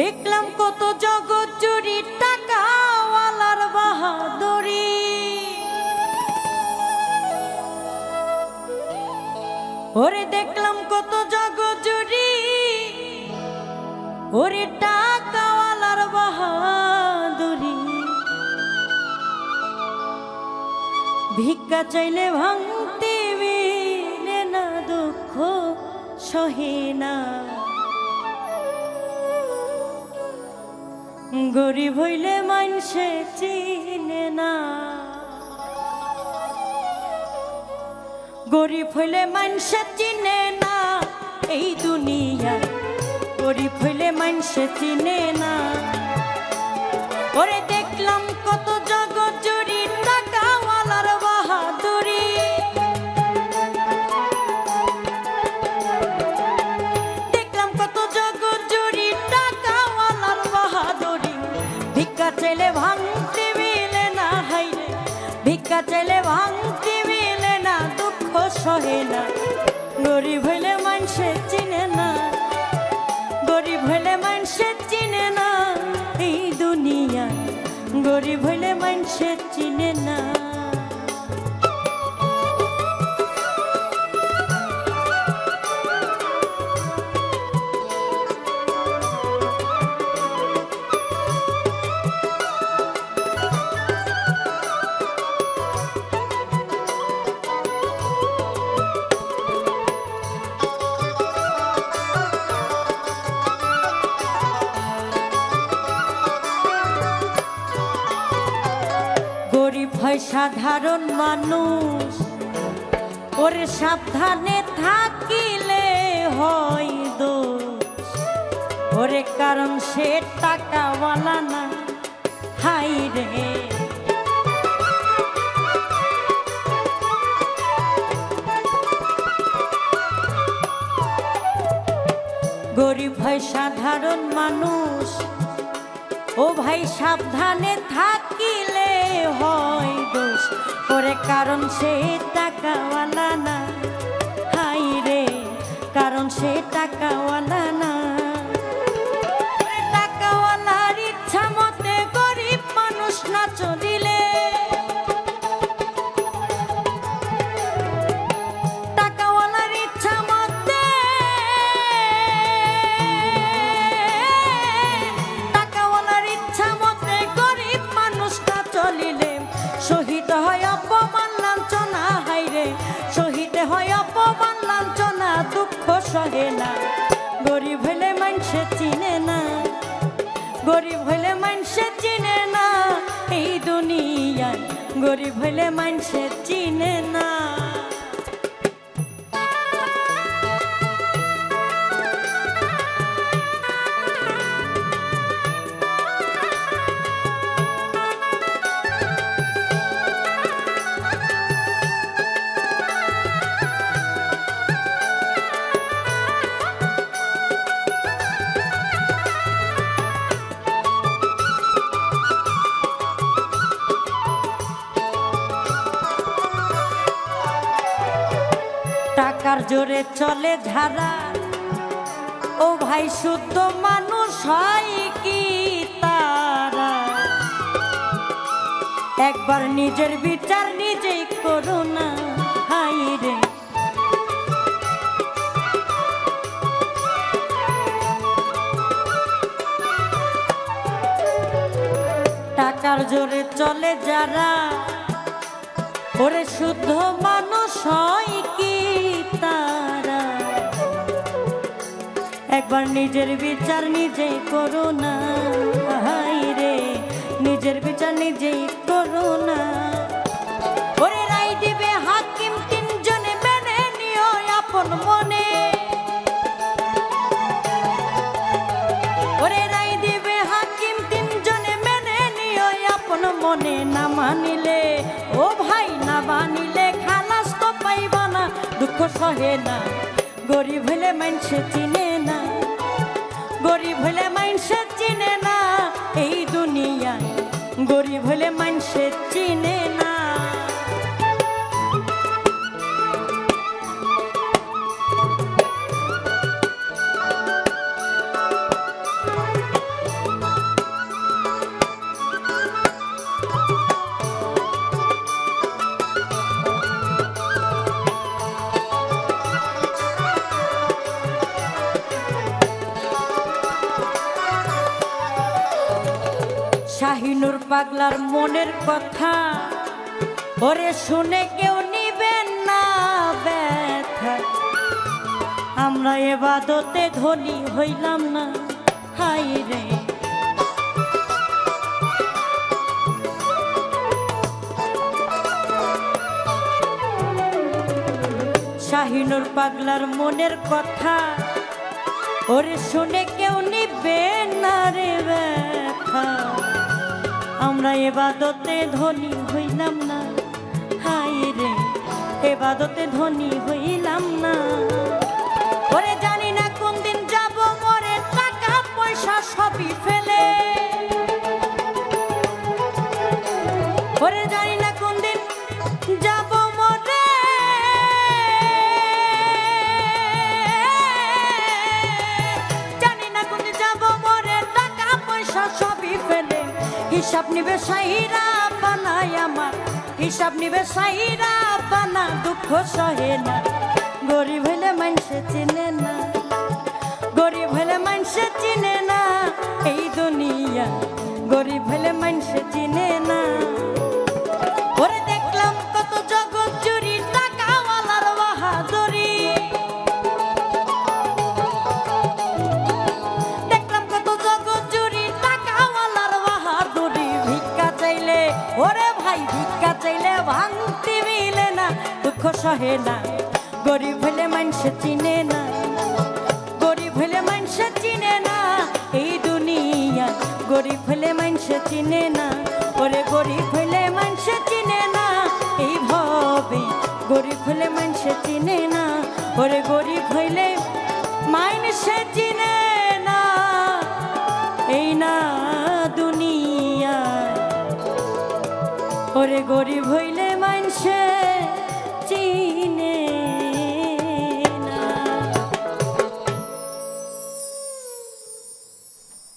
দেখলাম কত জগৎ জুড়ি টাকাওয়ালার বাহাদুরি। ওরে দেখলাম কত জগৎ জুড়ি, ওরে টাকাওয়ালার বাহাদুরি। ভিক্ষা চাইলে ভাঙতে মেলে না দুঃখ সহে না। গরিব হইলে মানুষে চিনে না। গরিব হইলে মানুষে চিনে না এই দুনিয়া। গরিব হইলে মানুষে চিনে না। ওরে চাইলে ভাঙতে মিলে না হাইরে ভিক্ষা চাইলে ভাঙতে মিলে না দুঃখ সহে না গরিব হইলে মানুষে চিনে না গরিব হইলে মানুষে চিনে না এই দুনিয়া গরিব হইলে মানুষে চিনে না গরিব হয় সাধারণ মানুষ। ওরে সাবধানে থাকিলে হয় দোষ। ওরে কারণ সে টাকাওয়ালা না, হাই রে। গরিব হয় সাধারণ মানুষ, ও ভাই সাবধানে থাকিলে হয় দোষ। করে কারণ সে টাকাওয়ালা না। হাই রে কারণ সে টাকাওয়ালা না। সহে না। গরিব হলে মানুষে চিনে না। গরিব হলে মানুষে চিনে না। এই দুনিয়ায় গরিব হলে মানুষে চিনে না। জোরে চলে ঝাড়া। ও ভাই, শুদ্ধ মানুষ হয় কি তারা? একবার নিজের বিচার নিজেই করো না টাকার জোরে চলে যারা, ওরে শুদ্ধ মানুষ হয় একবার নিজের বিচার নিজেই করো না। হাই রে, নিজের বিচার নিজেই করো না। হাকিম তিনজনে মেনে নিও মনে। না মানিলে, ও ভাই, না মানিলে খালাস তো পাইবা না, দুঃখ সহে না। গরিব হলে মানুষে চিনে না। গরিব হলে মানুষে চিনে না। শাহিনুর পাগলার মনের কথা। ওরে শুনে কেউ নিবেন না ব্যথা। আমরা এবাদতে ধনী হইলাম না, হাই রে। শাহিনুর পাগলার মনের কথা। ওরে শুনে কেউ নিবে না রে ব্যথা। আমরা এবাদতে ধনী হইলাম না। হাই রে, এবাদতে ধনী হইলাম না। ওরে জানি না কোন দিন যাব, মরে টাকা, পয়সা সবই ফেলে। ওরে জানি না কোন দিন যাব, মরে। জানি না কোন দিন যাব, মরে টাকা, পয়সা সবই ফেলে। হিসাব নিবে সাইরা বানায় আমার। হিসাব নিবে সাইরা বানা, দুঃখ সহে না। গরিব হলে মানুষে চিনে না। গরিব হলে মানুষে চিনে না এই দুনিয়া। গরিব হলে মানুষে চিনে না। দুঃখ সহে না। গরিব হলে মানুষে চিনে না। গরিব হলে মানুষে চিনে না। এই দুনিয়া গরিব হলে মানুষে চিনে না। ওরে গরিব হলে মানুষে চিনে না। এই ভবে গরিব হলে মানুষে চিনে না। ওরে গরিব হইলে মানুষে চিনে না। এই না দুনিয়া। ওরে গরিব হইলে